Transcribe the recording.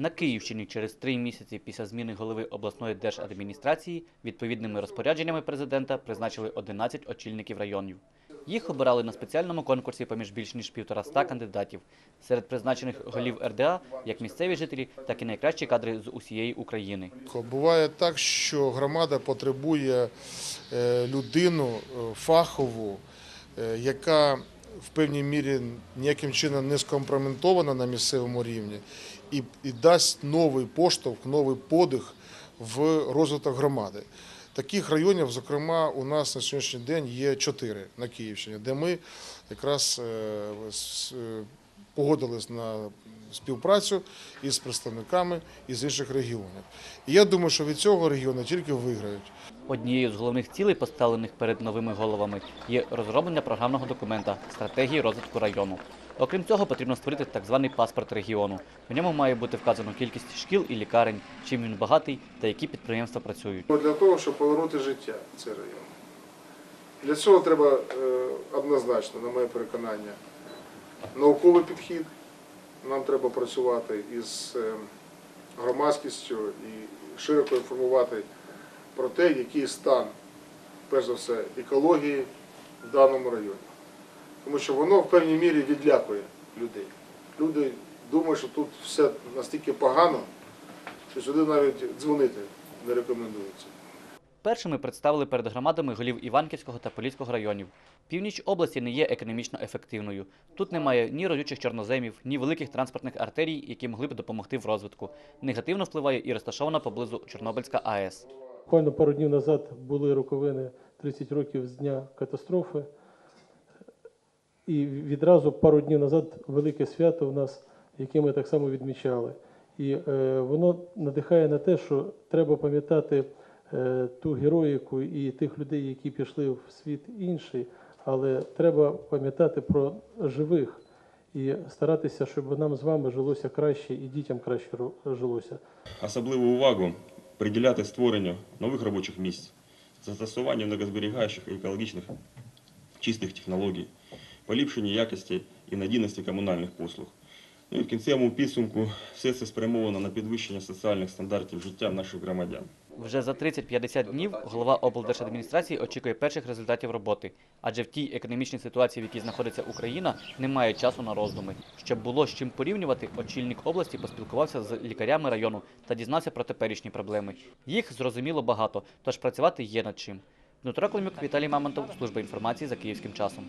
На Київщині через три місяці після зміни голови обласної держадміністрації відповідними розпорядженнями президента призначили 11 очільників районів. Їх обирали на спеціальному конкурсі поміж більш ніж півтораста кандидатів. Серед призначених голів РДА як місцеві жителі, так і найкращі кадри з усієї України. Буває так, що громада потребує е, людину е, фахову, е, яка в певній мірі ніяким чином не скомпроментована на місцевому рівні і, і дасть новий поштовх, новий подих в розвиток громади. Таких районів, зокрема, у нас на сьогоднішній день є чотири на Київщині, де ми якраз е, е, погодились на співпрацю із представниками із інших регіонів. І я думаю, що від цього регіони тільки виграють. Однією з головних цілей, поставлених перед новими головами, є розроблення програмного документа стратегії розвитку району. Окрім цього, потрібно створити так званий паспорт регіону. В ньому має бути вказано кількість шкіл і лікарень, чим він багатий та які підприємства працюють. Для того, щоб повернути життя цей район. Для цього треба е, однозначно, на моє переконання, науковий підхід. Нам треба працювати із е, громадськістю і широко інформувати про те, який стан, перш за все, екології в даному районі. Тому що воно в певній мірі відлякує людей. Люди думають, що тут все настільки погано, що сюди навіть дзвонити не рекомендується. Першими представили перед громадами голів Іванківського та Поліського районів. Північ області не є економічно ефективною. Тут немає ні родючих чорноземів, ні великих транспортних артерій, які могли б допомогти в розвитку. Негативно впливає і розташована поблизу Чорнобильська АЕС. Буквально пару днів назад були роковини 30 років з дня катастрофи. І відразу пару днів назад велике свято у нас, яке ми так само відмічали. І е, воно надихає на те, що треба пам'ятати ту героїку і тих людей, які пішли в світ інший, але треба пам'ятати про живих і старатися, щоб нам з вами жилося краще і дітям краще жилося. Особливу увагу приділяти створенню нових робочих місць, застосуванню енергозберігаючих і екологічних чистих технологій, поліпшенню якості і надійності комунальних послуг. Ну і в кінцевому підсумку все це спрямовано на підвищення соціальних стандартів життя наших громадян. Вже за 30-50 днів голова облдержадміністрації очікує перших результатів роботи, адже в тій економічній ситуації, в якій знаходиться Україна, немає часу на роздуми. Щоб було з чим порівнювати, очільник області поспілкувався з лікарями району та дізнався про теперішні проблеми. Їх зрозуміло багато, тож працювати є над чим. Дмитро Климюк, Віталій Мамонтов, служба інформації за київським часом.